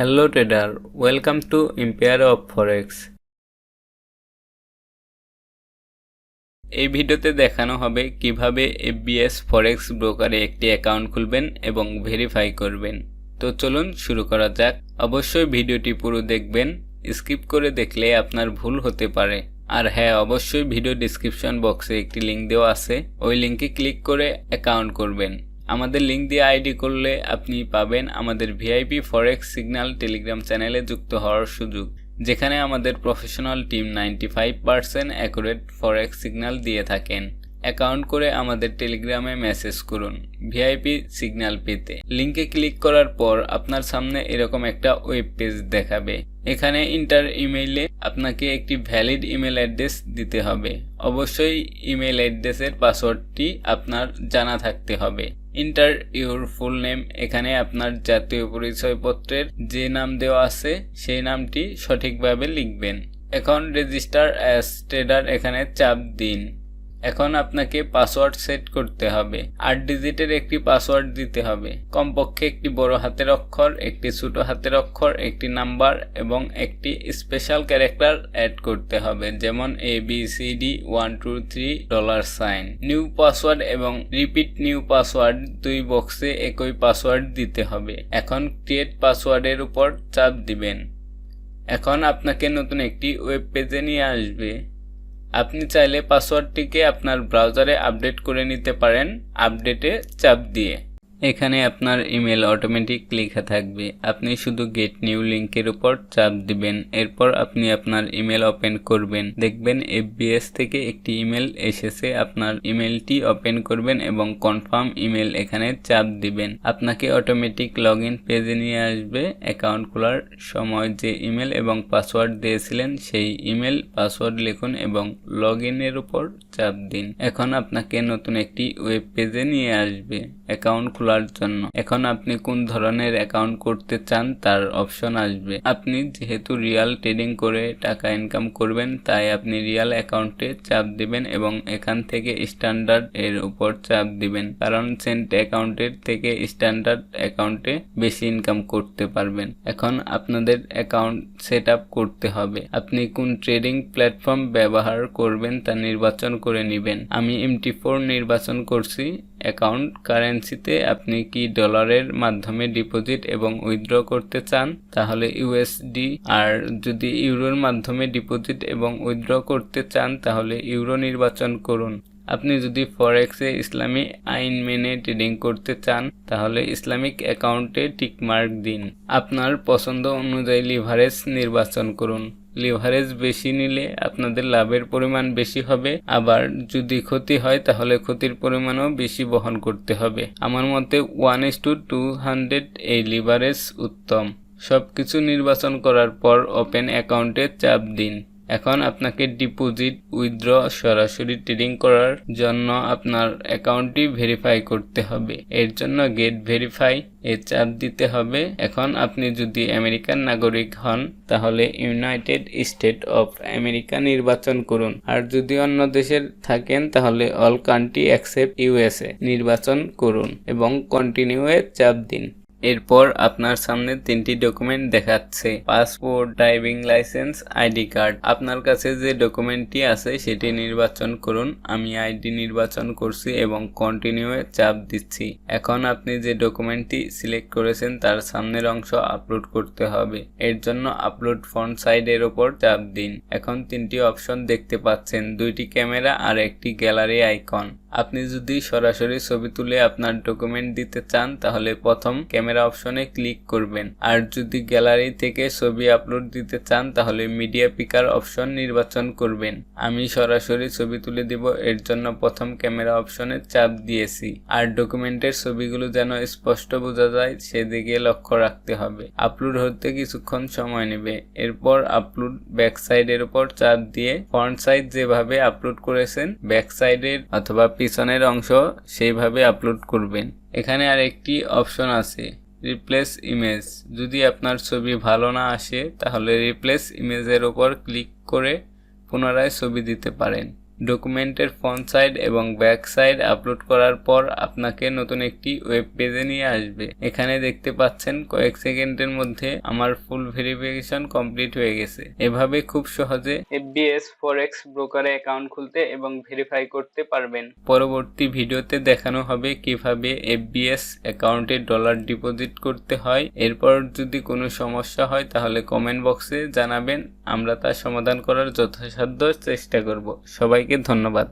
Hello trader, welcome to Empire of Forex. এই ভিডিওতে দেখানো হবে কীভাবে এফবিএস ফরেক্স ব্রোকারে একটি অ্যাকাউন্ট খুলবেন এবং ভেরিফাই করবেন। তো চলুন শুরু করা যাক। অবশ্যই ভিডিওটি পুরো দেখবেন স্কিপ করে দেখলে আপনার ভুল হতে পারে। আর হ্যাঁ অবশ্যই ভিডিও ডিসক্রিপশন বক্সে একটি লিঙ্ক দেওয়া আছে। ওই লিঙ্কে ক্লিক করে অ্যাকাউন্ট করবেন। আমাদের লিঙ্ক দিয়ে আইডি করলে আপনি পাবেন আমাদের ভিআইপি ফরেক্স সিগন্যাল টেলিগ্রাম চ্যানেলে যুক্ত হওয়ার সুযোগ, যেখানে আমাদের professional team ninety five percent accurate forex signal দিয়ে থাকেন। অ্যাকাউন্ট করে আমাদের টেলিগ্রামে মেসেজ করুন ভিআইপি সিগন্যাল পেতে। লিঙ্কে ক্লিক করার পর আপনার সামনে এরকম একটা ওয়েব পেজ দেখাবে। এখানে ইন্টার ইমেইলে আপনাকে একটি ভ্যালিড ইমেল অ্যাড্রেস দিতে হবে। অবশ্যই ইমেল অ্যাড্রেসের পাসওয়ার্ডটি আপনার জানা থাকতে হবে। ইন্টার ইউর ফুল নেম এখানে আপনার জাতীয় পরিচয়পত্রের যে নাম দেওয়া আছে, সেই নামটি সঠিকভাবে লিখবেন। এখন রেজিস্টার অ্যাজ ট্রেডার এখানে চাপ দিন। এখন আপনাকে পাসওয়ার্ড সেট করতে হবে। আট ডিজিটের একটি পাসওয়ার্ড দিতে হবে। কমপক্ষে একটি বড় হাতের অক্ষর, একটি ছোট হাতের অক্ষর, একটি নাম্বার এবং একটি স্পেশাল ক্যারেক্টার অ্যাড করতে হবে, যেমন A B C D one two three dollar sign new password এবং রিপিট নিউ পাসওয়ার্ড দুই বক্সে একই পাসওয়ার্ড দিতে হবে। এখন ক্রিয়েট পাসওয়ার্ডের উপর চাপ দিবেন। এখন আপনাকে নতুন একটি ওয়েব পেজে নিয়ে আসবে। আপনি চাইলে পাসওয়ার্ডটিকে আপনার ব্রাউজারে আপডেট করে নিতে পারেন আপডেটে চাপ দিয়ে। এখানে আপনার ইমেল অটোমেটিক লেখা থাকবে। আপনি শুধু গেট নিউ লিঙ্কের উপর চাপ দিবেন। এরপর আপনি আপনার ইমেল ওপেন করবেন। দেখবেন এফবিএস থেকে একটি ইমেল এসেছে। আপনার ইমেলটি ওপেন করবেন এবং কনফার্ম ইমেল এখানে চাপ দিবেন। আপনাকে অটোমেটিক লগ ইন পেজে নিয়ে আসবে। অ্যাকাউন্ট খোলার সময় যে ইমেল এবং পাসওয়ার্ড দিয়েছিলেন, সেই ইমেল পাসওয়ার্ড লিখুন এবং লগ ইনের উপর চাপ দিন। এখন আপনাকে নতুন একটি ওয়েব পেজে নিয়ে আসবে অ্যাকাউন্ট খোলার জন্য। এখন আপনি কোন ধরনের অ্যাকাউন্ট করতে চান তার অপশন আসবে। আপনি যেহেতু রিয়াল ট্রেডিং করে টাকা ইনকাম করবেন, তাই আপনি রিয়াল অ্যাকাউন্টে চাপ দিবেন এবং এখান থেকে স্ট্যান্ডার্ড এর উপর চাপ দিবেন। কারণ সেন্ট অ্যাকাউন্টের থেকে স্ট্যান্ডার্ড অ্যাকাউন্টে বেশি ইনকাম করতে পারবেন। এখন আপনাদের অ্যাকাউন্ট সেট করতে হবে। আপনি কোন ট্রেডিং প্ল্যাটফর্ম ব্যবহার করবেন তা নির্বাচন করে নেবেন। আমি এমটি ফোর নির্বাচন করছি। অ্যাকাউন্ট কারেন্সিতে আপনি কি ডলারের মাধ্যমে ডিপোজিট এবং উইথড্র করতে চান? তাহলে ইউএসডি আর যদি ইউরোর মাধ্যমে ডিপোজিট এবং উইথড্র করতে চান, তাহলে ইউরো নির্বাচন করুন। আপনি যদি ফরেক্সে ইসলামী আইন মেনে ট্রেডিং করতে চান, তাহলে ইসলামিক অ্যাকাউন্টে টিকমার্ক দিন। আপনার পছন্দ অনুযায়ী লিভারেজ নির্বাচন করুন। লিভারেজ বেশি নিলে আপনাদের লাভের পরিমাণ বেশি হবে। আবার যদি ক্ষতি হয়, তাহলে ক্ষতির পরিমাণও বেশি বহন করতে হবে। আমার মতে one is to two hundred এই লিভারেজ উত্তম। সব কিছু নির্বাচন করার পর ওপেন অ্যাকাউন্টে চাপ দিন। এখন আপনাকে ডিপোজিট উইথড্র সরাসরি ট্রেডিং করার জন্য আপনার অ্যাকাউন্টটি ভেরিফাই করতে হবে। এর জন্য গেট ভেরিফাই এ চাপ দিতে হবে। এখন আপনি যদি আমেরিকান নাগরিক হন, তাহলে ইউনাইটেড স্টেট অফ আমেরিকা নির্বাচন করুন। আর যদি অন্য দেশের থাকেন, তাহলে অল কান্ট্রি অ্যাকসেপ্ট ইউএসএ নির্বাচন করুন এবং কন্টিনিউয়ে চাপ দিন। এরপর আপনার সামনে তিনটি ডকুমেন্ট দেখাচ্ছে। Passport driving licence ID card আপনার কাছে যে ডকুমেন্টটি আছে, সেটি নির্বাচন করুন। আমি আইডি নির্বাচন করছি এবং কন্টিনিউয়ে চাপ দিচ্ছি। এখন আপনি যে ডকুমেন্টটি সিলেক্ট করেছেন, তার সামনের অংশ আপলোড করতে হবে। এর জন্য আপলোড ফ্রন্ট সাইডের ওপর চাপ দিন। এখন তিনটি অপশন দেখতে পাচ্ছেন। দুইটি ক্যামেরা আর একটি গ্যালারি আইকন আপনি যদি সরাসরি ছবি তুলে আপনার ডকুমেন্ট দিতে চান, তাহলে প্রথম ক্যামেরা অপশনে ক্লিক করবেন। আর যদি গ্যালারি থেকে ছবি আপলোড দিতে চান, তাহলে মিডিয়া পিকার অপশন নির্বাচন করবেন। আমি সরাসরি ছবি তুলে দিব, এর জন্য প্রথম ক্যামেরা অপশনে চাপ দিয়েছি। আর ডকুমেন্টের ছবিগুলো যেন স্পষ্ট বোঝা যায়, সেদিকে লক্ষ্য রাখতে হবে। আপলোড হতে কিছুক্ষণ সময় নেবে। এরপর আপলোড ব্যাক সাইডের উপর চাপ দিয়ে ফ্রন্ট সাইড যেভাবে আপলোড করেছেন ব্যাক সাইডের অথবা পিছনের অংশ সেইভাবে আপলোড করবেন। এখানে আর একটি অপশন আছে রিপ্লেস ইমেজ যদি আপনার ছবি ভালো না আসে, তাহলে রিপ্লেস ইমেজের ওপর ক্লিক করে পুনরায় ছবি দিতে পারেন। ডকুমেন্টের ফ্রন্ট সাইড এবং ব্যাক সাইড আপলোড করার পর আপনাকে নতুন একটি ওয়েব পেজে নিয়ে আসবে। এখানে দেখতে পাচ্ছেন কয়েক সেকেন্ডের মধ্যে আমার ফুল ভেরিফিকেশন কমপ্লিট হয়ে গেছে। এভাবে খুব সহজে এফবিএস ফরেক্স ব্রোকারে অ্যাকাউন্ট খুলতে এবং ভেরিফাই করতে পারবেন। পরবর্তী ভিডিওতে দেখানো হবে কীভাবে এফবিএস অ্যাকাউন্টে ডলার ডিপোজিট করতে হয়। এরপর যদি কোনো সমস্যা হয় তাহলে কমেন্ট বক্সে জানাবেন। আমরা তার সমাধান করার যথাসাধ্য চেষ্টা করব। সবাইকে ধন্যবাদ।